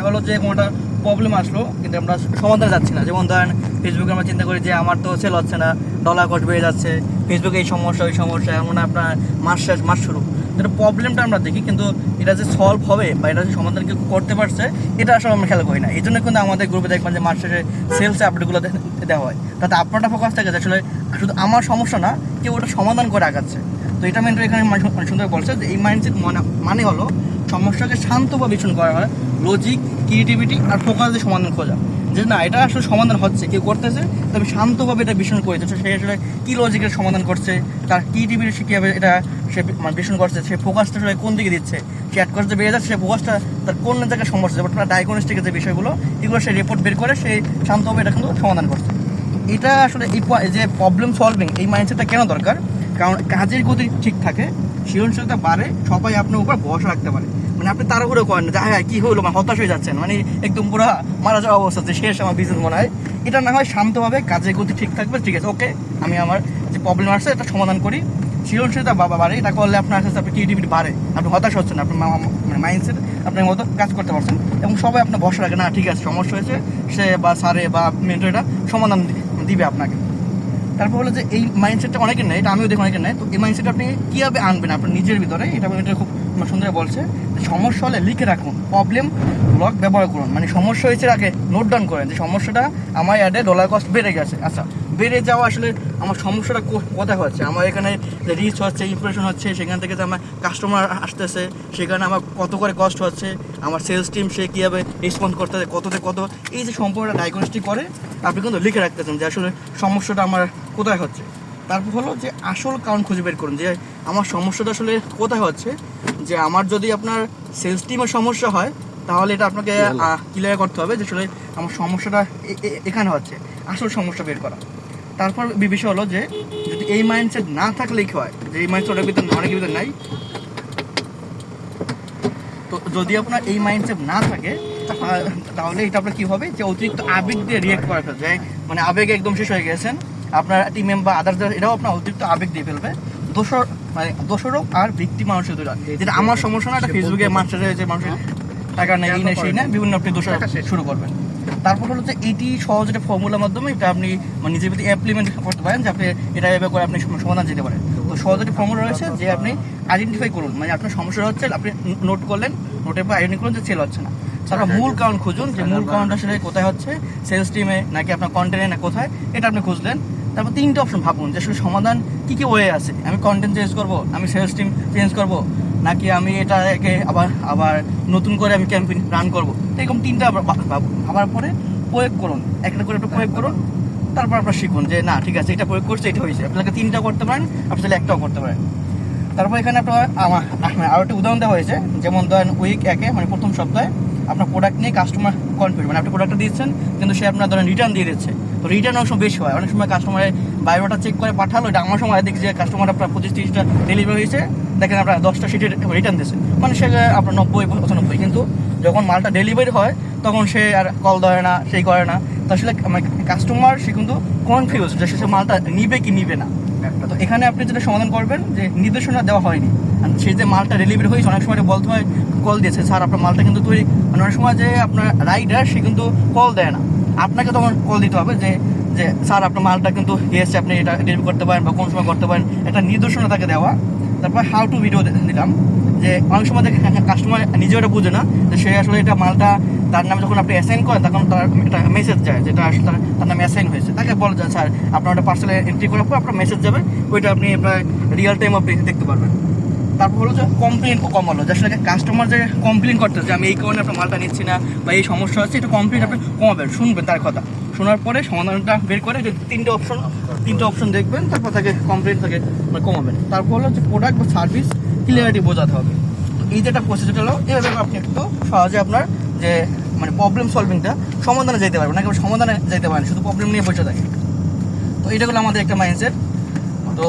সেটা হলো যে কোনোটা প্রবলেম আসলো, কিন্তু আমরা সমাধানে যাচ্ছি না। যেমন ধরেন ফেসবুকে আমরা চিন্তা করি যে আমার তো সেল হচ্ছে না ডলার কস্ট বেড়ে যাচ্ছে ফেসবুকে এই সমস্যা, ওই সমস্যা, এমন আপনার মাস শেষ, মাস শুরু। এটা প্রবলেমটা আমরা দেখি, কিন্তু এটা যে সলভ হবে বা এটা যে সমাধান কেউ করতে পারছে, এটা আসলে আমরা খেয়াল করি না। এই জন্য কিন্তু আমাদের গ্রুপে দেখবেন যে মাস শেষে সেলস আপডেটগুলো দেওয়া হয়। তাতে আপনারটা ফোকাস থাকে যে আসলে শুধু আমার সমস্যা না, কেউ ওটা সমাধান করে আগাচ্ছে। তো এটা মেন্টর এখানে সুন্দর বলছে যে এই মাইন্ডসেট মানে মানে হলো সমস্যাকে শান্তভাবে বিশ্লেষণ করা হয় লজিক ক্রিয়েটিভিটি আর ফোকাস দিয়ে সমাধান খোঁজা। যে না, এটা আসলে সমাধান হচ্ছে, কেউ করতেছে তবে শান্তভাবে এটা বিশ্লেষণ করে দিচ্ছে সে আসলে কী লজিকের সমাধান করছে, তার ক্রিয়েটিভিটি সে কীভাবে এটা সে মানে বিশ্লেষণ করছে, সে ফোকাসটা আসলে কোন দিকে দিচ্ছে? সে অ্যাড করতে বেড়ে যাচ্ছে, সে ফোকাসটা তার কোন জায়গায় সমস্যা? যেমন ডায়াগনস্টিকের যে বিষয়গুলো, এগুলো সে রিপোর্ট বের করে, সে শান্তভাবে এটা কিন্তু সমাধান করছে। এটা আসলে এই যে প্রবলেম সলভিং এই মাইন্ডসেটটা কেন দরকার? কারণ কাজের গতি ঠিক থাকে, সৃজনশীলতা বাড়ে, সবাই আপনার উপর ভরসা রাখতে পারে। মানে আপনি তাড়াহুড়ো করেন যে হ্যাঁ কি হলো? মানে হতাশ হয়ে যাচ্ছেন। মানে একদম পুরো মারা যাওয়া অবস্থা, যে, শেষ আমার বিজনেস মনে হয়। এটা না হয় শান্তভাবে কাজের গতি ঠিক থাকবে, ঠিক আছে ওকে আমি আমার যে প্রবলেম আসছে, এটা সমাধান করি। সৃজনশীলতা বাবা বাড়ে এটা করলে আপনার আস্তে আপনার ক্রিয়েটিভিটি বাড়ে। আপনি হতাশ হচ্ছেন আপনার মানে মাইন্ডসেট আপনার মতো কাজ করতে পারছেন। এবং সবাই আপনার ভরসা রাখে, না, ঠিক আছে, সমস্যা হয়েছে। সে বা স্যারে বা মেন্টর সমাধান দিবে আপনাকে। তারপর হলো যে এই মাইন্ডসেটটা অনেকের নেই, এটা আমিও দেখি অনেকের নেই। তো এই মাইন্ডসেট আপনি কীভাবে আনবেন আপনার নিজের ভিতরে? এটা এটা খুব সুন্দর বলছে। সমস্যা হলে লিখে রাখুন প্রবলেম ব্লক ব্যবহার করুন। মানে সমস্যা হয়েছে আগে নোট ডাউন করেন যে সমস্যাটা আমার অ্যাডে ডলার কস্ট বেড়ে গেছে। আচ্ছা বেড়ে যাওয়া আসলে আমার সমস্যাটা কো- কোথায় হচ্ছে? আমার এখানে রিচ হচ্ছে ইমপ্রেশন হচ্ছে সেখান থেকে যে আমার কাস্টমার আসতেছে সেখানে আমার কত করে কষ্ট হচ্ছে আমার সেলস টিম সে কীভাবে রেসপন্স করতেছে কততে কত এই যে সম্পর্কটা ডায়াগনস্টিক করে আপনি কিন্তু লিখে রাখতেছেন যে আসলে সমস্যাটা আমার কোথায় হচ্ছে। তারপর হলো যে আসল কারণ খুঁজে বের করুন যে আমার সমস্যাটা আসলে কোথায় হচ্ছে যে আমার যদি আপনার সেলস টিমের সমস্যা হয় তাহলে এটা আপনাকে ক্লিয়ার করতে হবে যে আসলে আমার সমস্যাটা এখানে হচ্ছে আসল সমস্যা বের করা। তারপর বিষয় হলো যে যদি এই মাইন্ডসেট না থাকলে কি হয়? যে এই মাইন্ডসেট ওটার ভিতরে অনেকের ভিতরে নাই। তো যদি আপনার এই মাইন্ডসেট না থাকে তাহলে এটা আপনার কি হবে? যে অতিরিক্ত আবেগ দিয়ে রিয়েক্ট করা ফেলবে। মানে আবেগে একদম শেষ হয়ে গেছেন। আপনার টিম মেম্বার আদার্স এটাও আপনার অতিরিক্ত আবেগ দিয়ে ফেলবে। দোষর মানে দোষরক আর ভিক্তি মানুষের দুটা যেটা আমার সমস্যা না এটা ফেসবুকে মানুষের যে মানুষের টাকা নেই সেই নেই বিভিন্ন আপনি দোষর শুরু করবেন। তারপর হলো যে এইটি সহজ একটা ফর্মুলার মাধ্যমে এটা আপনি মানে নিজের প্রতি অ্যাপ্লিমেন্ট করতে পারেন যে আপনি এটা এভাবে করে আপনি সম- সমাধান যেতে পারেন। তো সহজ একটা ফর্মুলা রয়েছে যে আপনি আইডেন্টিফাই করুন মানে আপনার সমস্যা হচ্ছে আপনি নোট করলেন নোটের পর আইডেন্টি করুন যে সেল হচ্ছে না। তারপর মূল কারণ খুঁজুন যে মূল কারণটা আসলে কোথায় হচ্ছে সেলস টিমে নাকি আপনার কন্টেন্টে না কোথায় এটা আপনি খুঁজলেন। তারপর তিনটে অপশন ভাবুন যে আসলে সমাধান কী কী ওয়ে আছে? আমি কন্টেন্ট চেঞ্জ করব আমি সেলস টিম চেঞ্জ করব নাকি আমি এটাকে আবার আবার নতুন করে আমি ক্যাম্পেইন রান করব? এরকম তিনটা ভাবার পরে প্রয়োগ করুন। একটা করে একটা প্রয়োগ করুন, তারপর আপনার শিখুন যে, না, ঠিক আছে, এটা প্রয়োগ করছে, এটা হয়েছে। আপনাকে তিনটা করতে পারেন, আপনি তাহলে একটাও করতে পারেন। তারপর এখানে আপনার, আমার আরও একটা উদাহরণ দেওয়া হয়েছে, যেমন ধরেন উইক একে মানে প্রথম সপ্তাহে আপনার প্রোডাক্ট নিয়ে কাস্টমার কনফিউজ মানে আপনি প্রোডাক্টটা দিচ্ছেন, কিন্তু সে আপনার ধরেন রিটার্ন দিয়ে দিচ্ছে। তো রিটার্ন অনেক সময় বেশি হয়। অনেক সময় কাস্টমারের বায়োটা চেক করে পাঠালো, এটা আমার সময় দেখছি যে কাস্টমার আপনার পঁচিশ, তিরিশটা ডেলিভারি হয়েছে। দেখেন আপনার দশটা সিটের রিটার্ন দিয়েছে। মানে সে আপনার নব্বই, পঁচানব্বই। কিন্তু যখন মালটা ডেলিভারি হয়, তখন সে আর কল ধরে না, সেই করে না। তো আসলে কাস্টমার সে কিন্তু কনফিউজ যে সে মালটা নিবে কি নিবে না। তো এখানে আপনি যেটা সমাধান করবেন, যে নির্দেশনা দেওয়া হয়নি। সেই যে মালটা ডেলিভারি হয়েছে, অনেক সময় বলতে হয় কল দিয়েছে। স্যার, আপনার মালটা কিন্তু তৈরি মানে অনেক সময় যে আপনার রাইডার সে কিন্তু কল দেয় না। আপনাকে তখন কল দিতে হবে যে যে, স্যার, আপনার মালটা কিন্তু এসছে, আপনি এটা ডেলিভারি করতে পারেন বা কোন সময় করতে পারেন। একটা নির্দেশনা তাকে দেওয়া। তারপর হাউ টু ভিডিও দিলাম যে, অনেক সময় দেখে কাস্টমার নিজেও এটা বুঝে না যে, সে আসলে এটা মালটা তার নামে যখন আপনি অ্যাসাইন করেন, তখন তার একটা মেসেজ যায় যেটা আসলে তার তার নামে অ্যাসাইন হয়েছে। তাকে বলে যে, স্যার, আপনার ওটা পার্সেলে এন্ট্রি করার পর আপনার মেসেজ যাবে। ওইটা আপনি প্রায় রিয়েল টাইম আপনি দেখতে পারবেন। তারপর হলো যে কমপ্লেন কমালো যে আসলে কাস্টমার যে কমপ্লেন করতে যে আমি এই কারণে আপনার মালটা নিচ্ছি না বা এই সমস্যা হচ্ছে, এটা কমপ্লেন আপনি কমাবেন। শুনবেন তার কথা। শোনার পরে সমাধানটা বের করে যে তিনটে অপশন তিনটে অপশন দেখবেন, তারপর তাকে কমপ্লেন তাকে মানে কমাবেন। তারপর হলো যে প্রোডাক্ট বা সার্ভিস ক্লিয়ারিটি বোঝাতে হবে। এই যেটা প্রসেস হলো, এভাবে আপনি একটু সহজে আপনার যে মানে প্রবলেম সলভিংটা সমাধানে যেতে পারবেন। না কেবল সমাধানে যেতে পারেন শুধু প্রবলেম নিয়ে বসে থাকে। তো এটা হলো আমাদের একটা মাইন্ডসেট তো